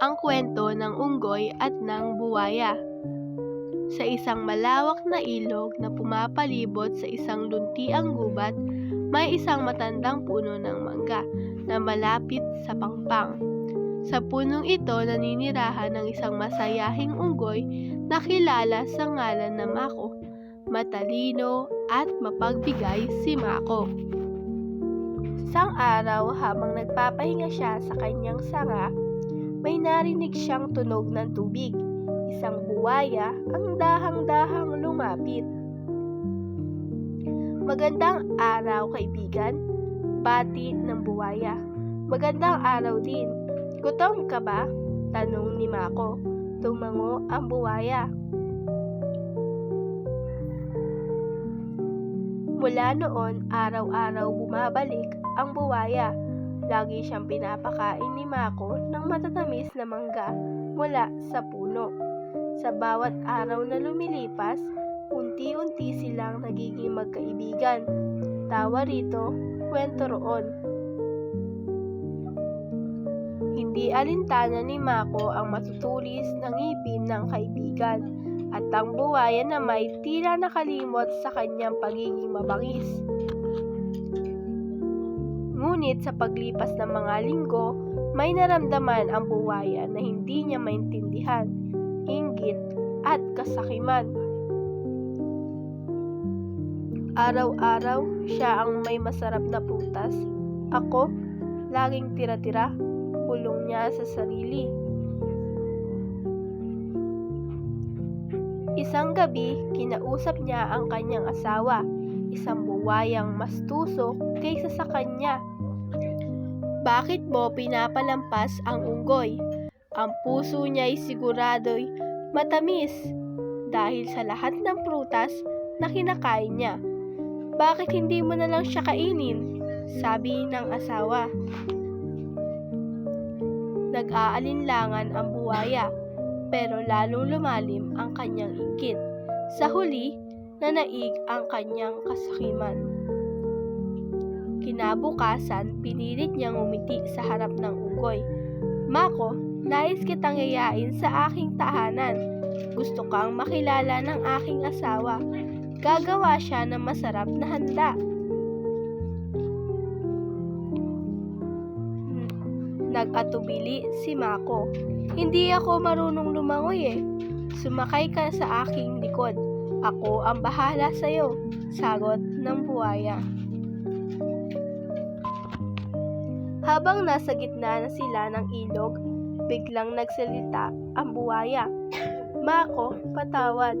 ang kwento ng unggoy at ng buwaya. Sa isang malawak na ilog na pumapalibot sa isang luntiang gubat, may isang matandang puno ng mangga na malapit sa pangpang. Sa punong ito naninirahan ng isang masayahing unggoy na kilala sa ngalan na Mako. Matalino at mapagbigay si Mako. Isang araw habang nagpapahinga siya sa kanyang sanga, may narinig siyang tunog ng tubig. Isang buwaya ang dahang-dahang lumapit. Magandang araw, kaibigan. Bati ng buwaya. Magandang araw din. Gutom ka ba? Tanong ni Mako. Tumango ang buwaya. Mula noon, araw-araw bumabalik ang buwaya. Lagi siyang pinapakain ni Mako ng matatamis na mangga mula sa puno. Sa bawat araw na lumilipas, unti-unti silang nagiging magkaibigan. Tawa rito, kwento roon. Hindi alintana ni Mako ang matutulis ng ngipin ng kaibigan at ang buwaya na may tila nakalimot sa kanyang pagiging mabangis. Ngunit sa paglipas ng mga linggo, may naramdaman ang buwaya na hindi niya maintindihan, inggit at kasakiman. Araw-araw, siya ang may masarap na prutas. Ako, laging tira-tira, pulong niya sa sarili. Isang gabi, kinausap niya ang kanyang asawa, isang buwayang mas tusok kaysa sa kanya. Bakit mo pinapalampas ang unggoy? Ang puso niya'y sigurado'y matamis dahil sa lahat ng prutas na kinakain niya. Bakit hindi mo na lang siya kainin? Sabi ng asawa. Nag-aalinlangan ang buwaya pero lalong lumalim ang kanyang inggit. Sa huli, nanaig ang kanyang kasakiman. Kinabukasan, pinilit niyang umiti sa harap ng unggoy. Mako, nais kitang yayain sa aking tahanan. Gusto kang makilala ng aking asawa. Gagawa siya ng masarap na handa. Nag-atubili si Mako. Hindi ako marunong lumangoy eh. Sumakay ka sa aking likod. Ako ang bahala sa'yo. Sagot ng buwaya. Habang nasa gitna na sila ng ilog, biglang nagsalita ang buwaya. Mako, patawad.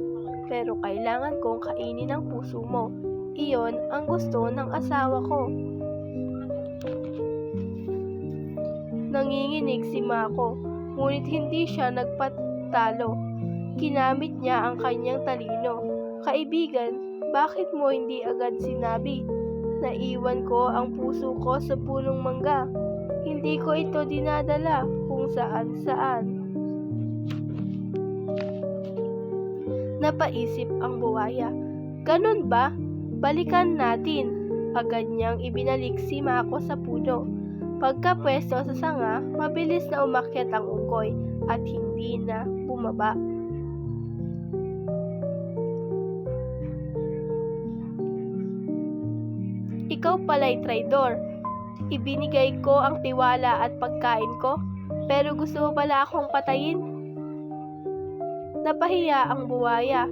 Pero kailangan kong kainin ang puso mo. Iyon ang gusto ng asawa ko. Nanginginig si Mako, ngunit hindi siya nagpatalo. Kinamit niya ang kanyang talino. Kaibigan, bakit mo hindi agad sinabi? Naiwan ko ang puso ko sa punong mangga. Hindi ko ito dinadala kung saan saan. Napaisip ang buwaya. Ganun ba? Balikan natin. Agad niyang ibinalik si Mako sa puno. Pagkapwesto sa sanga, mabilis na umakyat ang unggoy at hindi na bumaba. Ikaw pala'y traidor. Ibinigay ko ang tiwala at pagkain ko, pero gusto mo pala akong patayin? Napahiya ang buwaya.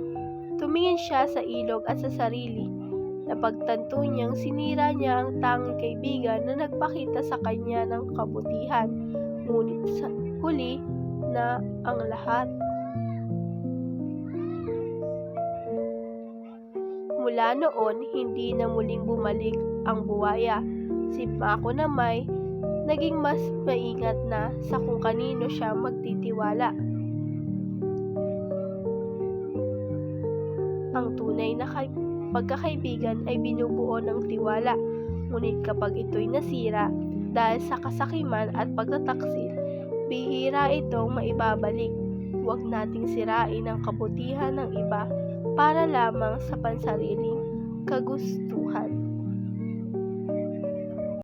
Tumingin siya sa ilog at sa sarili. Napagtanto niyang sinira niya ang tanging kaibigan na nagpakita sa kanya ng kabutihan. Ngunit sa huli na ang lahat. Mula noon, hindi na muling bumalik ang buwaya. Si Mako na may naging mas maingat na sa kung kanino siya magtitiwala. Ang tunay na pagkakaibigan ay binubuo ng tiwala. Ngunit kapag ito'y nasira dahil sa kasakiman at pagtataksil, bihira itong maibabalik. Huwag nating sirain ang kabutihan ng iba para lamang sa pansariling kagustuhan.